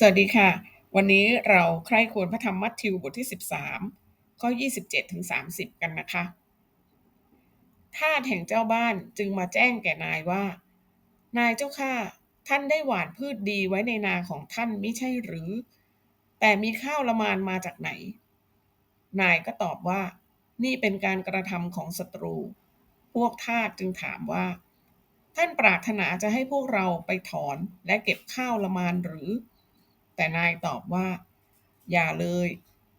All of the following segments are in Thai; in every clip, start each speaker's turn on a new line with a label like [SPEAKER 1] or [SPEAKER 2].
[SPEAKER 1] สวัสดีค่ะ วันนี้เราใคร่ควญพระธรรมมัทธิวบทที่ 13 ข้อ 27ถึง30 กันนะคะทาสแห่งเจ้าบ้านจึงมาแจ้งแก่นายว่า นายเจ้าข้าท่านได้หว่านพืชดีไว้ในนาของท่านไม่ใช่หรือ แต่มีข้าวละมานมาจากไหน นายก็ตอบว่า นี่เป็นการกระทำของศัตรู พวกทาสจึงถามว่า ท่านปรารถนาจะให้พวกเราไปถอนและเก็บข้าวละมานหรือ แต่นายตอบว่า อย่าเลย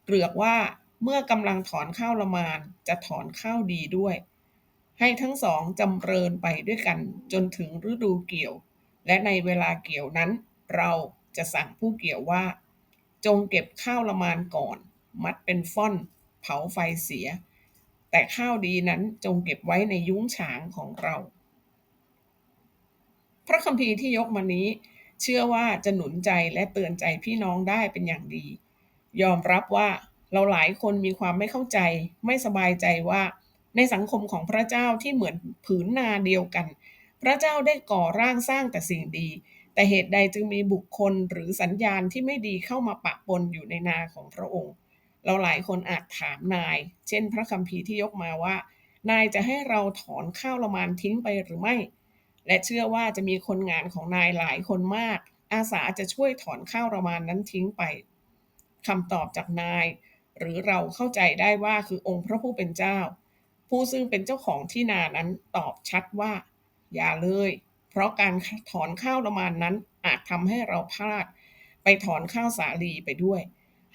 [SPEAKER 1] เกลือกว่าเมื่อกำลังถอนข้าวละมานจะถอนข้าวดีด้วย ให้ทั้งสองจำเริญไปด้วยกันจนถึงฤดูเกี่ยว และในเวลาเกี่ยวนั้น เราจะสั่งผู้เกี่ยวว่า จงเก็บข้าวละมานก่อน มัดเป็นฟ่อน เผาไฟเสีย แต่ข้าวดีนั้นจงเก็บไว้ในยุ้งฉางของเรา พระคัมภีร์ที่ยกมานี้ เชื่อว่าจะหนุนใจและเตือนใจพี่น้องได้เป็นอย่างดี ยอมรับว่าเราหลายคนมีความไม่เข้าใจ ไม่สบายใจว่า ในสังคมของพระเจ้าที่เหมือนผืนนาเดียวกัน พระเจ้าได้ก่อร่างสร้างแต่สิ่งดี แต่เหตุใดจึงมีบุคคลหรือสัญญาณที่ไม่ดีเข้ามาปะปนอยู่ในนาของพระองค์ เราหลายคนอาจถามนาย เช่น พระคัมภีร์ที่ยกมาว่า นายจะให้เราถอนข้าวละมานทิ้งไปหรือไม่ และเชื่อว่าจะมีคนงานของนายหลายคนมาก อาสาจะช่วยถอนข้าวละมานนั้นทิ้งไปคำตอบจากนาย หรือเราเข้าใจได้ว่าคือองค์พระผู้เป็นเจ้า ผู้ซึ่งเป็นเจ้าของที่นานั้นตอบชัดว่า อย่าเลย เพราะการถอนข้าวละมานนั้นอาจทำให้เราพลาด ไปถอนข้าวสาลีไปด้วย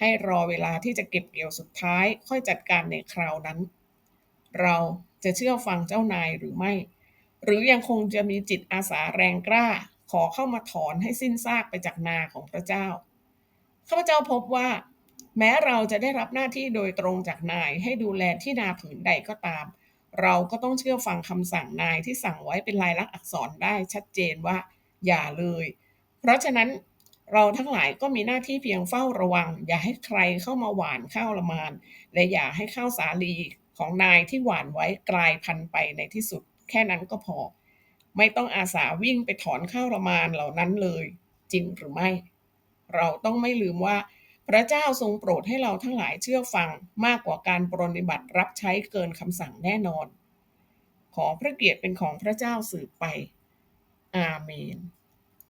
[SPEAKER 1] ให้รอเวลาที่จะเก็บเกี่ยวสุดท้าย ค่อยจัดการในคราวนั้น เราจะเชื่อฟังเจ้านายหรือไม่ หรือยังคงจะมีจิตอาสาแรงกล้า ขอเข้ามาถอนให้สิ้นซากไปจากนาของพระเจ้าข้าพเจ้าพบว่า แม้เราจะได้รับหน้าที่โดยตรงจากนายให้ดูแลที่นาผืนใดก็ตาม เราก็ต้องเชื่อฟังคำสั่งนายที่สั่งไว้เป็นลายลักษณ์อักษรได้ชัดเจนว่า อย่าเลย เพราะฉะนั้นเราทั้งหลายก็มีหน้าที่เพียงเฝ้าระวัง อย่าให้ใครเข้ามาหวานข้าวละมาน และอย่าให้ข้าวสาลีของนายที่หวานไว้กลายพันธุ์ไปในที่สุดแค่นั้นก็พอ ไม่ต้องอาสาวิ่งไปถอนข้าวละมานเหล่านั้นเลย จริงหรือไม่ เราต้องไม่ลืมว่า พระเจ้าทรงโปรดให้เราทั้งหลายเชื่อฟังมากกว่าการปรนนิบัติรับใช้เกินคำสั่งแน่นอน ขอพระเกียรติเป็นของพระเจ้าสืบไป อาเมน